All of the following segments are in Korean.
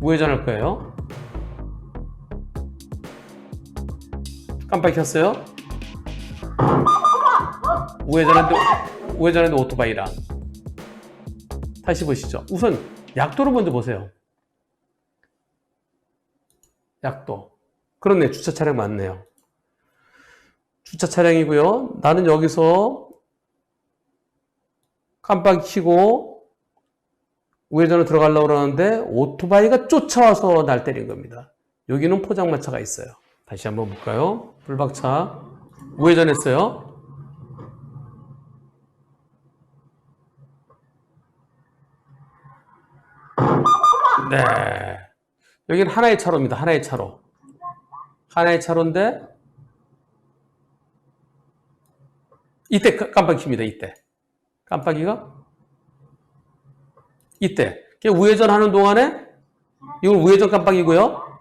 우회전할 거예요. 깜빡이 켰어요. 우회전했는데, 우회전했는데 오토바이라. 다시 보시죠. 우선 약도를 먼저 보세요. 약도. 그렇네. 주차 차량 맞네요. 주차 차량이고요. 나는 여기서 깜빡이 켜고 우회전을 들어가려고 그러는데 오토바이가 쫓아와서 날 때린 겁니다. 여기는 포장마차가 있어요. 다시 한번 볼까요? 불박차 우회전했어요. 네. 여기는 하나의 차로입니다. 하나의 차로. 하나의 차로인데 이때 깜- 깜빡이 킵니다. 이때. 깜빡이가 이때. 걔 우회전 하는 동안에 이건 우회전 깜빡이고요.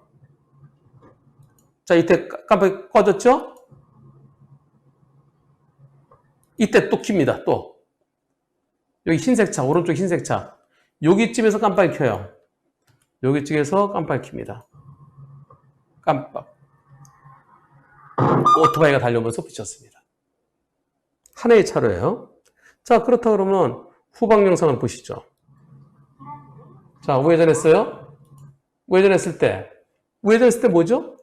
자, 이때 깜- 깜빡이 꺼졌죠? 이때 또 킵니다. 또. 여기 흰색 차, 오른쪽 흰색 차. 여기쯤에서 깜빡이 켜요. 여기쯤에서 깜빡이 킵니다. 깜빡. 오토바이가 달려오면서 붙였습니다. 하나의 차로예요. 자, 그렇다 그러면 후방 영상을 보시죠. 자, 우회전했어요? 우회전했을 때, 우회전했을 때 뭐죠?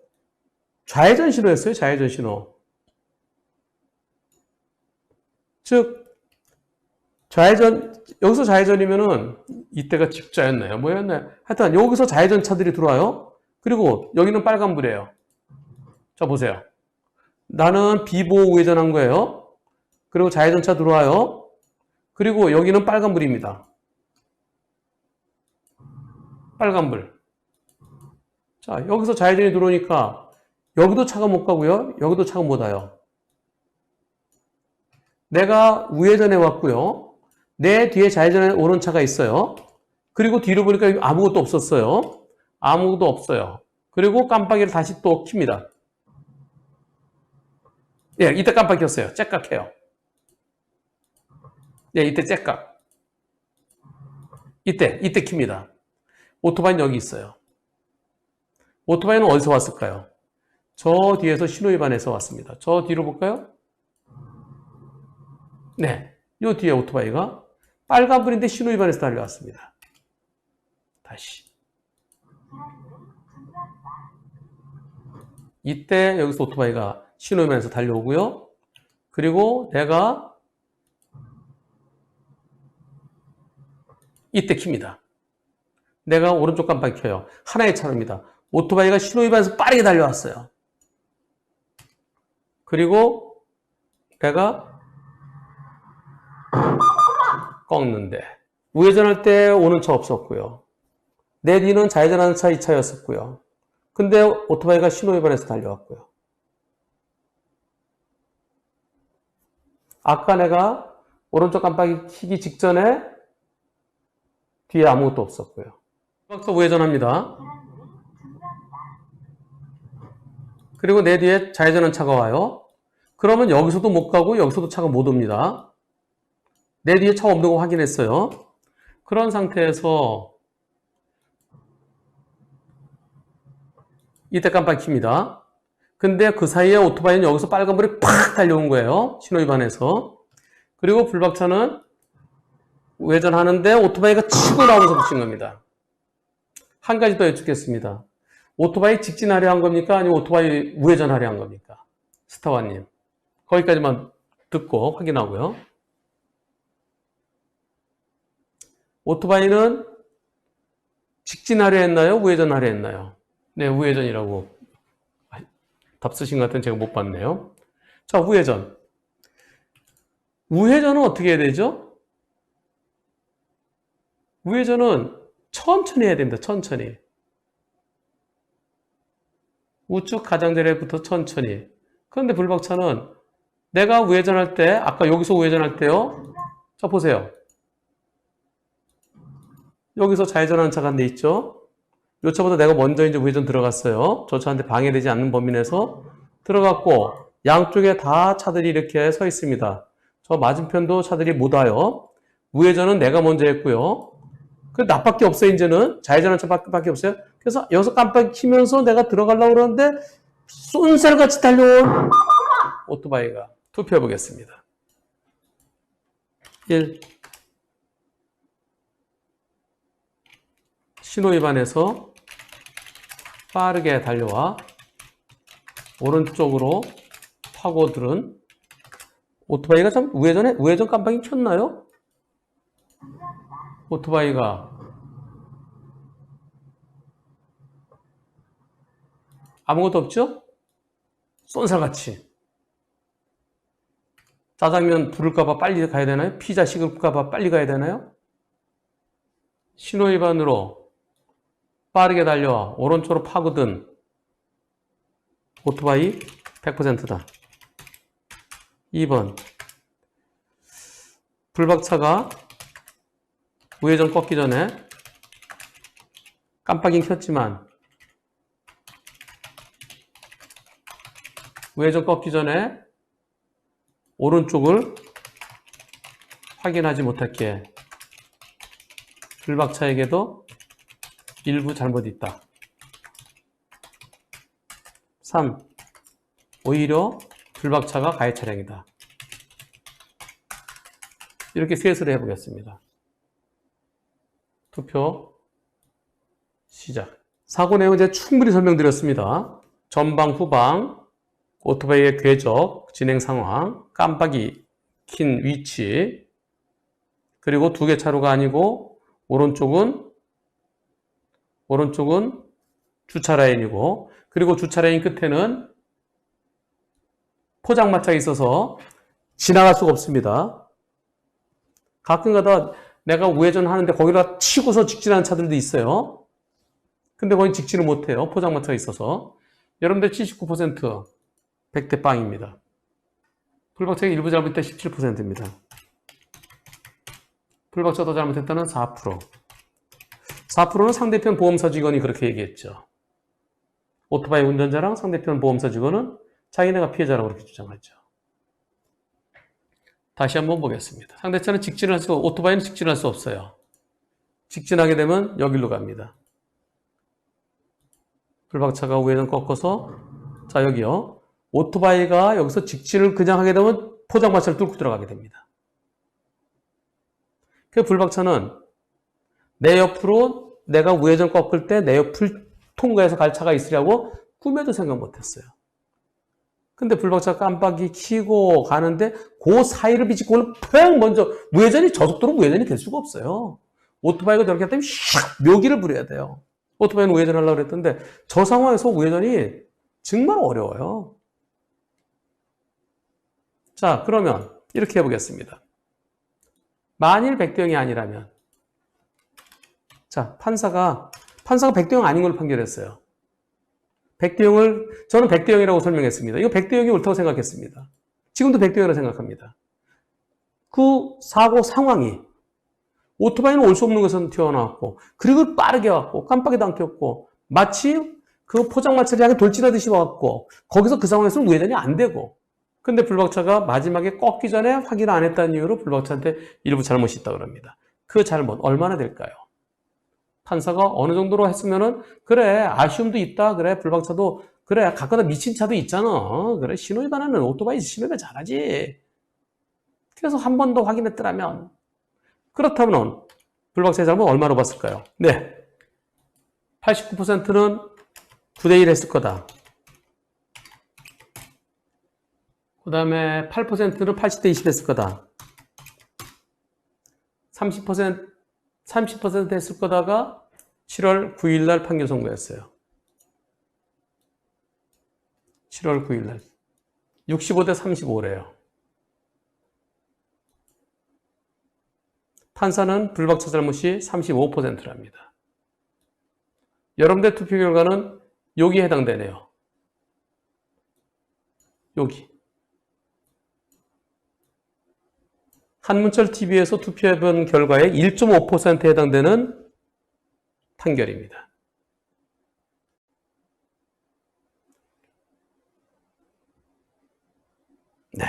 좌회전 신호였어요, 좌회전 신호. 즉, 좌회전, 여기서 좌회전이면은 이때가 직좌였나요? 뭐였나요? 하여튼 여기서 좌회전 차들이 들어와요. 그리고 여기는 빨간불이에요. 자, 보세요. 나는 비보 우회전한 거예요. 그리고 좌회전 차 들어와요. 그리고 여기는 빨간불입니다. 빨간불. 자, 여기서 좌회전이 들어오니까 여기도 차가 못 가고요. 여기도 차가 못 와요. 내가 우회전해 왔고요. 내 뒤에 좌회전에 오는 차가 있어요. 그리고 뒤로 보니까 아무것도 없었어요. 아무것도 없어요. 그리고 깜빡이를 다시 또 킵니다. 예, 이때 깜빡 켰어요. 째깍해요. 예, 이때 째깍. 이때, 이때 킵니다. 오토바이는 여기 있어요. 오토바이는 어디서 왔을까요? 저 뒤에서 신호위반해서 왔습니다. 저 뒤로 볼까요? 네, 요 뒤에 오토바이가 빨간불인데 신호위반해서 달려왔습니다. 다시. 이때 여기서 오토바이가 신호위반해서 달려오고요. 그리고 내가 이때 킵니다. 내가 오른쪽 깜빡이 켜요. 하나의 차로입니다. 오토바이가 신호위반해서 빠르게 달려왔어요. 그리고 내가 꺾는데 우회전할 때 오는 차 없었고요. 내 뒤는 좌회전하는 차 2차였었고요. 근데 오토바이가 신호위반해서 달려왔고요. 아까 내가 오른쪽 깜빡이 키기 직전에 뒤에 아무것도 없었고요. 여기서 우회전합니다. 그리고 내 뒤에 좌회전한 차가 와요. 그러면 여기서도 못 가고 여기서도 차가 못 옵니다. 내 뒤에 차 없는 거 확인했어요. 그런 상태에서 이때 깜빡이 킵니다. 근데 그 사이에 오토바이는 여기서 빨간불이 팍 달려온 거예요. 신호위반해서. 그리고 불박차는 우회전하는데 오토바이가 치고 나오면서 붙인 겁니다. 한 가지 더 여쭙겠습니다. 오토바이 직진하려 한 겁니까? 아니면 오토바이 우회전하려 한 겁니까? 스타와님. 거기까지만 듣고 확인하고요. 오토바이는 직진하려 했나요? 우회전하려 했나요? 네, 우회전이라고 답 쓰신 것 같은 제가 못 봤네요. 자, 우회전. 우회전은 어떻게 해야 되죠? 우회전은 천천히 해야 됩니다. 천천히. 우측 가장자리부터 천천히. 그런데 불박차는 내가 우회전할 때, 아까 여기서 우회전할 때요. 자, 보세요. 여기서 좌회전하는 차가 한 대 있죠? 요 차보다 내가 먼저 이제 우회전 들어갔어요. 저 차한테 방해되지 않는 범위 내에서 들어갔고, 양쪽에 다 차들이 이렇게 서 있습니다. 저 맞은편도 차들이 못 와요. 우회전은 내가 먼저 했고요. 그 나밖에 없어요, 이제는. 좌회전한차밖에 없어요. 그래서 여기서 깜빡 키면서 내가 들어가려고 그러는데 쏜살같이 달려온 오토바이가 투표해 보겠습니다. 1. 신호 위반해서 빠르게 달려와 오른쪽으로 파고들은 오토바이가 참 우회전에 우회전 깜빡이 켰나요? 오토바이가 아무것도 없죠? 쏜살같이 짜장면 부를까봐 빨리 가야 되나요? 피자 식을까봐 빨리 가야 되나요? 신호 위반으로 빠르게 달려와 오른쪽으로 파고든 오토바이 100%다. 2번 불박차가 우회전 꺾기 전에 깜빡이 켰지만 우회전 꺾기 전에 오른쪽을 확인하지 못했기에 불박차에게도 일부 잘못 있다. 3. 오히려 불박차가 가해 차량이다. 이렇게 셋을 해보겠습니다. 투표 시작. 사고 내용은 제가 충분히 설명드렸습니다. 전방, 후방, 오토바이의 궤적, 진행 상황, 깜빡이 킨 위치, 그리고 두 개 차로가 아니고 오른쪽은 오른쪽은 주차 라인이고 그리고 주차 라인 끝에는 포장마차가 있어서 지나갈 수가 없습니다. 가끔 가다 내가 우회전 하는데 거기다 치고서 직진하는 차들도 있어요. 근데 거기 직진을 못해요. 포장마차가 있어서. 여러분들 79% 100대 빵입니다. 불박차가 일부 잘못했다 17%입니다. 불박차도 잘못했다는 4%. 4%는 상대편 보험사 직원이 그렇게 얘기했죠. 오토바이 운전자랑 상대편 보험사 직원은 자기네가 피해자라고 그렇게 주장하죠. 다시 한번 보겠습니다. 상대차는 직진을 할 수, 오토바이는 직진을 할수 없어요. 직진하게 되면 여기로 갑니다. 불박차가 우회전 꺾어서, 자, 여기요. 오토바이가 여기서 직진을 그냥 하게 되면 포장마차를 뚫고 들어가게 됩니다. 그 불박차는 내 옆으로 내가 우회전 꺾을 때 내 옆을 통과해서 갈 차가 있으려고 꿈에도 생각 못 했어요. 근데 불박차 깜빡이 켜고 가는데 그 사이를 비집고는 팽 먼저 우회전이 저속도로 우회전이 될 수가 없어요. 오토바이가 저렇게 했다면 샥 묘기를 부려야 돼요. 오토바이는 우회전 하려고 그랬던데 저 상황에서 우회전이 정말 어려워요. 자 그러면 이렇게 해보겠습니다. 만일 백대영이 아니라면 자 판사가 판사가 백대영 아닌 걸로 판결했어요. 백대영을 저는 백대영이라고 설명했습니다. 이거 백대영이 옳다고 생각했습니다. 지금도 백대영이라고 생각합니다. 그 사고 상황이 오토바이는 올 수 없는 것은 튀어나왔고 그리고 빠르게 왔고 깜빡이도 안 켰고 마치 그 포장마차를 향해 돌진하듯이 왔고 거기서 그 상황에서는 우회전이 안 되고 근데 불박차가 마지막에 꺾기 전에 확인 안 했다는 이유로 불박차한테 일부 잘못이 있다고 합니다. 그 잘못 얼마나 될까요? 판사가 어느 정도로 했으면은 그래 아쉬움도 있다 그래 불박차도 그래 가끔다 미친 차도 있잖아. 그래 신호위반하는 오토바이 신호위반 잘하지. 그래서 한 번 더 확인했더라면 그렇다면 불박차의 잘못 얼마로 봤을까요? 네. 89%는 9대1 했을 거다. 그 다음에 8%는 80대 20 했을 거다. 30% 30% 했을 거다가 7월 9일 날 판결 선고했어요. 7월 9일 날. 65대 35래요. 판사는 불박차 잘못이 35%랍니다. 여러분들 투표 결과는 여기에 해당되네요. 여기. 한문철 TV에서 투표해본 결과의 1.5%에 해당되는 판결입니다. 네.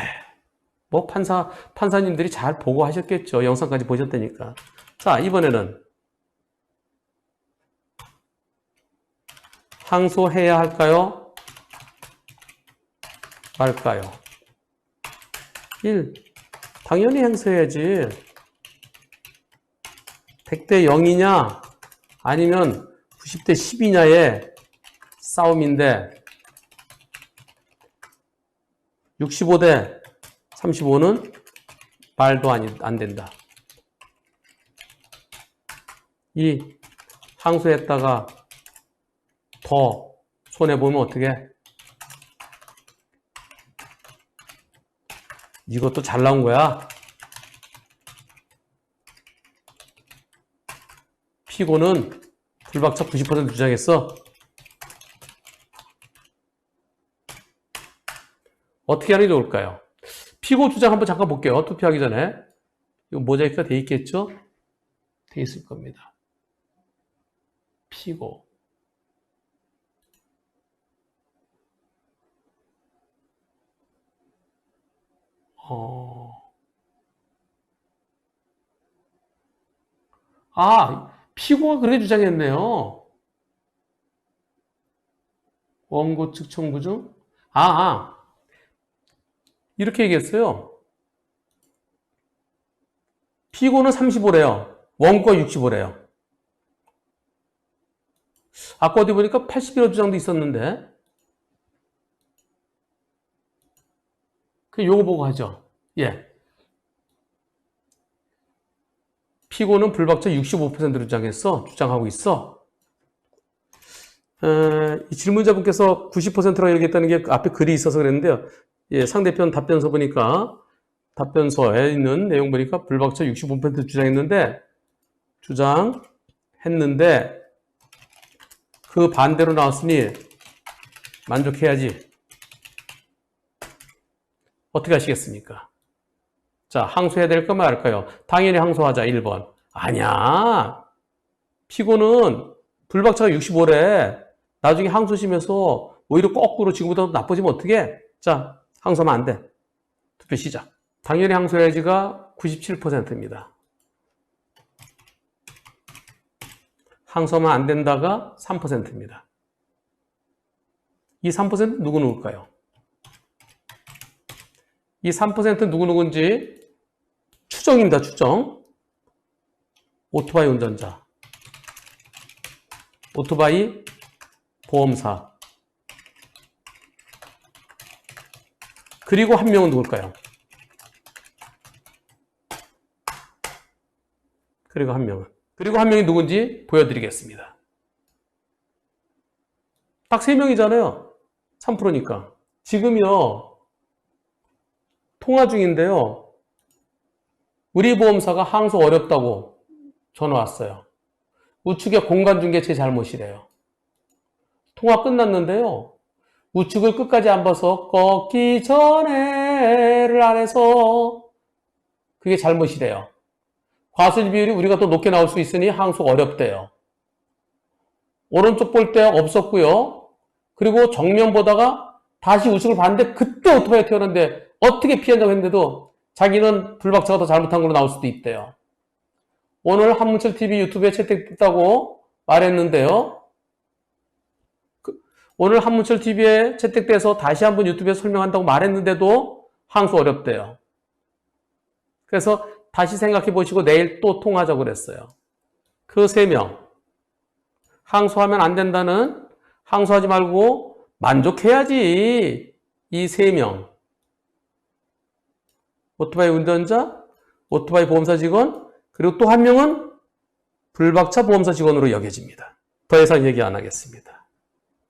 뭐 판사 판사님들이 잘 보고 하셨겠죠. 영상까지 보셨다니까. 자, 이번에는 항소해야 할까요? 말까요? 1 당연히 행소해야지. 100대 0이냐? 아니면 90대 10이냐의 싸움인데 65대 35는 말도 안, 안 된다. 이 항소했다가 더 손해보면 어떻게? 이것도 잘 나온 거야. 피고는 불박차 90% 주장했어. 어떻게 하는 게 좋을까요? 피고 주장 한번 잠깐 볼게요. 투표하기 전에. 이거 모자이크가 돼 있겠죠? 돼 있을 겁니다. 피고. 어. 아, 피고가 그렇게 주장했네요. 원고 측 청구 중? 아, 아. 이렇게 얘기했어요. 피고는 35래요. 원고가 65래요. 아까 어디 보니까 81호 주장도 있었는데. 그 요거 보고 하죠. 예. 피고는 불박자 65%로 주장했어. 주장하고 있어. 에, 이 질문자분께서 90%라고 얘기했다는 게 앞에 글이 있어서 그랬는데요. 예, 상대편 답변서 보니까 답변서에 있는 내용 보니까 불박자 65% 주장했는데 주장했는데 그 반대로 나왔으니 만족해야지. 어떻게 하시겠습니까? 자, 항소해야 될까 말까요? 당연히 항소하자, 1번. 아니야. 피고는 불박차가 65래. 나중에 항소심에서 오히려 거꾸로 지금보다 나빠지면 어떻게? 자, 항소하면 안 돼. 투표 시작. 당연히 항소해야지가 97%입니다. 항소하면 안 된다가 3%입니다. 이 3% 누구 누굴까요? 이3% 누구누구인지 추정입니다, 추정. 오토바이 운전자, 오토바이 보험사, 그리고 한 명은 누굴까요? 그리고 한 명은. 그리고 한 명이 누군지 보여드리겠습니다. 딱 세 명이잖아요. 3%니까. 지금요, 통화 중인데요. 우리 보험사가 항소 어렵다고 전화 왔어요. 우측의 공간중개 제 잘못이래요. 통화 끝났는데요. 우측을 끝까지 안 봐서 꺾기 전에를 안 해서 그게 잘못이래요. 과실 비율이 우리가 더 높게 나올 수 있으니 항소가 어렵대요. 오른쪽 볼 때 없었고요. 그리고 정면 보다가 다시 우측을 봤는데 그때 오토바이가 튀어는데 어떻게 피한다고 했는데도 자기는 불박차가 더 잘못한 걸로 나올 수도 있대요. 오늘 한문철 TV 유튜브에 채택됐다고 말했는데요. 그, 오늘 한문철 TV에 채택돼서 다시 한번 유튜브에 설명한다고 말했는데도 항소 어렵대요. 그래서 다시 생각해 보시고 내일 또 통화하자고 그랬어요. 그 세 명. 항소하면 안 된다는 항소하지 말고 만족해야지. 이 세 명. 오토바이 운전자, 오토바이 보험사 직원, 그리고 또 한 명은 불박차 보험사 직원으로 여겨집니다. 더 이상 얘기 안 하겠습니다.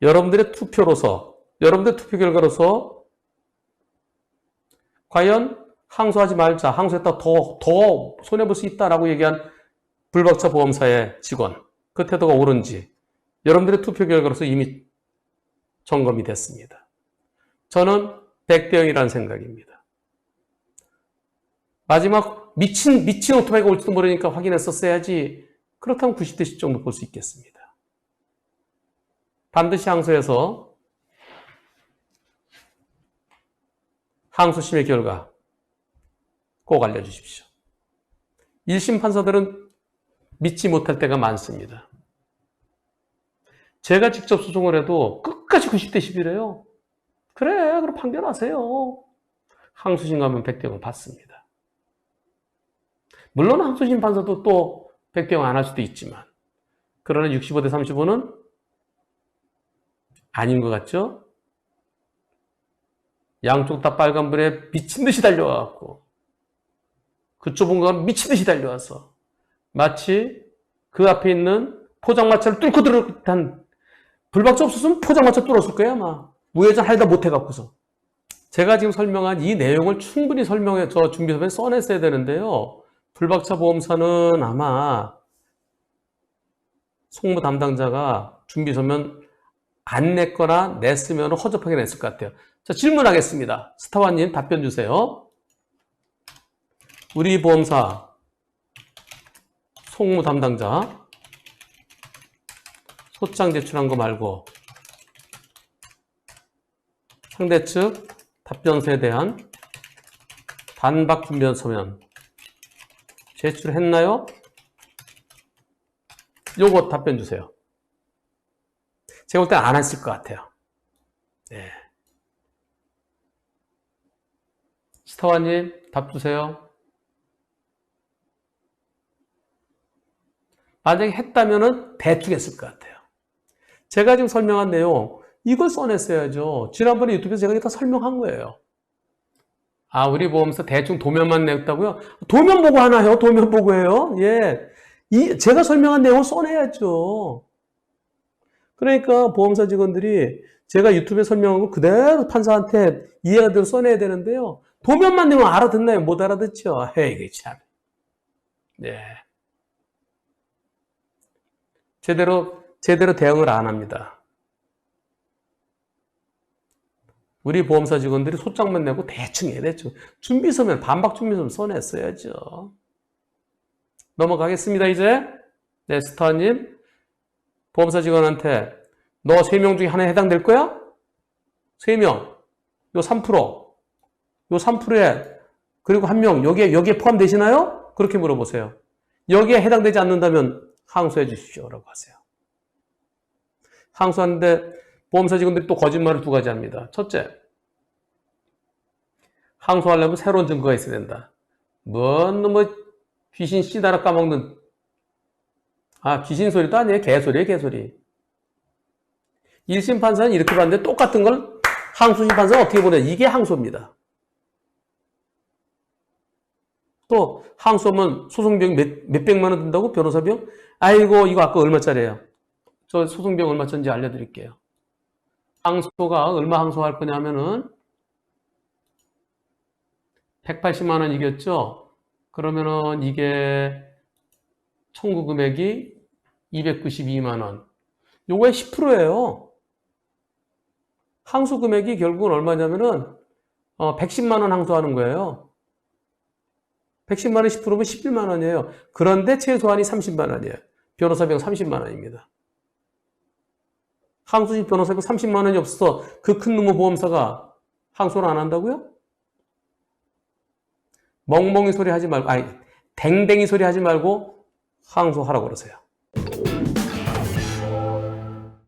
여러분들의 투표로서, 여러분들의 투표 결과로서 과연 항소하지 말자, 항소했다 더, 더 손해볼 수 있다라고 얘기한 불박차 보험사의 직원, 그 태도가 옳은지 여러분들의 투표 결과로서 이미 점검이 됐습니다. 저는 100대 0이라는 생각입니다. 마지막 미친, 미친 오토바이가 올지도 모르니까 확인했었어야지. 그렇다면 90대 10 정도 볼 수 있겠습니다. 반드시 항소해서 항소심의 결과 꼭 알려주십시오. 1심 판사들은 믿지 못할 때가 많습니다. 제가 직접 소송을 해도 끝까지 90대 10이래요. 그래, 그럼 판결하세요. 항소심 가면 100대 0 받습니다. 물론 항소심 판사도 또 100대0 안할 수도 있지만, 그러나 65대 35는 아닌 것 같죠? 양쪽 다 빨간불에 미친 듯이 달려와갖고, 그 좁은 건 미친 듯이 달려와서, 마치 그 앞에 있는 포장마차를 뚫고 들어간 불박자 없었으면 포장마차 뚫었을 거야 아마. 우회전 하려다 못해갖고서. 제가 지금 설명한 이 내용을 충분히 설명해 저 준비서에 써냈어야 되는데요 불박차 보험사는 아마 송무 담당자가 준비 서면 안 냈거나 냈으면 허접하게 냈을 것 같아요. 자 질문하겠습니다. 스타와님 답변 주세요. 우리 보험사 송무 담당자 소장 제출한 거 말고 상대 측 답변서에 대한 반박 준비한 서면 제출했나요? 요거 답변 주세요. 제가 볼때안 했을 것 같아요. 네. 스타와님 답 주세요. 만약에 했다면은 대충 했을 것 같아요. 제가 지금 설명한 내용, 이걸 써냈어야죠. 지난번에 유튜브에서 제가 다 설명한 거예요. 아, 우리 보험사 대충 도면만 냈다고요? 도면 보고 하나요? 도면 보고 해요? 예. 이, 제가 설명한 내용을 써내야죠. 그러니까 보험사 직원들이 제가 유튜브에 설명한 거 그대로 판사한테 이해가 되도록 써내야 되는데요. 도면만 내면 알아듣나요? 못 알아듣죠? 이게 참. 네. 제대로, 제대로 대응을 안 합니다. 우리 보험사 직원들이 소장만 내고 대충 해야 되죠. 준비서면, 반박 준비서면 써냈어야죠. 넘어가겠습니다, 이제. 네, 스타님. 보험사 직원한테 너 세 명 중에 하나에 해당될 거야? 세 명. 요 3%. 요 3%에 그리고 한 명 여기에 여기에 포함되시나요? 그렇게 물어보세요. 여기에 해당되지 않는다면 항소해 주십시오라고 하세요. 항소하는데 보험사 직원들이 또 거짓말을 두 가지 합니다. 첫째, 항소하려면 새로운 증거가 있어야 된다. 뭔, 뭐, 귀신 씨다라 까먹는, 아, 귀신 소리도 아니에요. 개소리에요, 개소리. 1심 판사는 이렇게 봤는데 똑같은 걸 항소심 판사가 어떻게 보냐. 이게 항소입니다. 또, 항소하면 소송비용 몇, 몇백만 원 든다고? 변호사 비용? 아이고, 이거 아까 얼마짜리예요? 저 소송비용 얼마짜리인지 알려드릴게요. 항소가 얼마 항소할 거냐 하면은 180만 원 이겼죠? 그러면은 이게 청구 금액이 292만 원. 요거의 10%예요. 항소 금액이 결국은 얼마냐면은 어, 110만 원 항소하는 거예요. 110만 원 10%면 11만 원이에요. 그런데 최소한이 30만 원이에요. 변호사 비용 30만 원입니다. 항소심 변호사비용 30만 원이 없어서 그 큰 놈의 보험사가 항소를 안 한다고요? 멍멍이 소리 하지 말고, 아니, 댕댕이 소리 하지 말고 항소하라고 그러세요.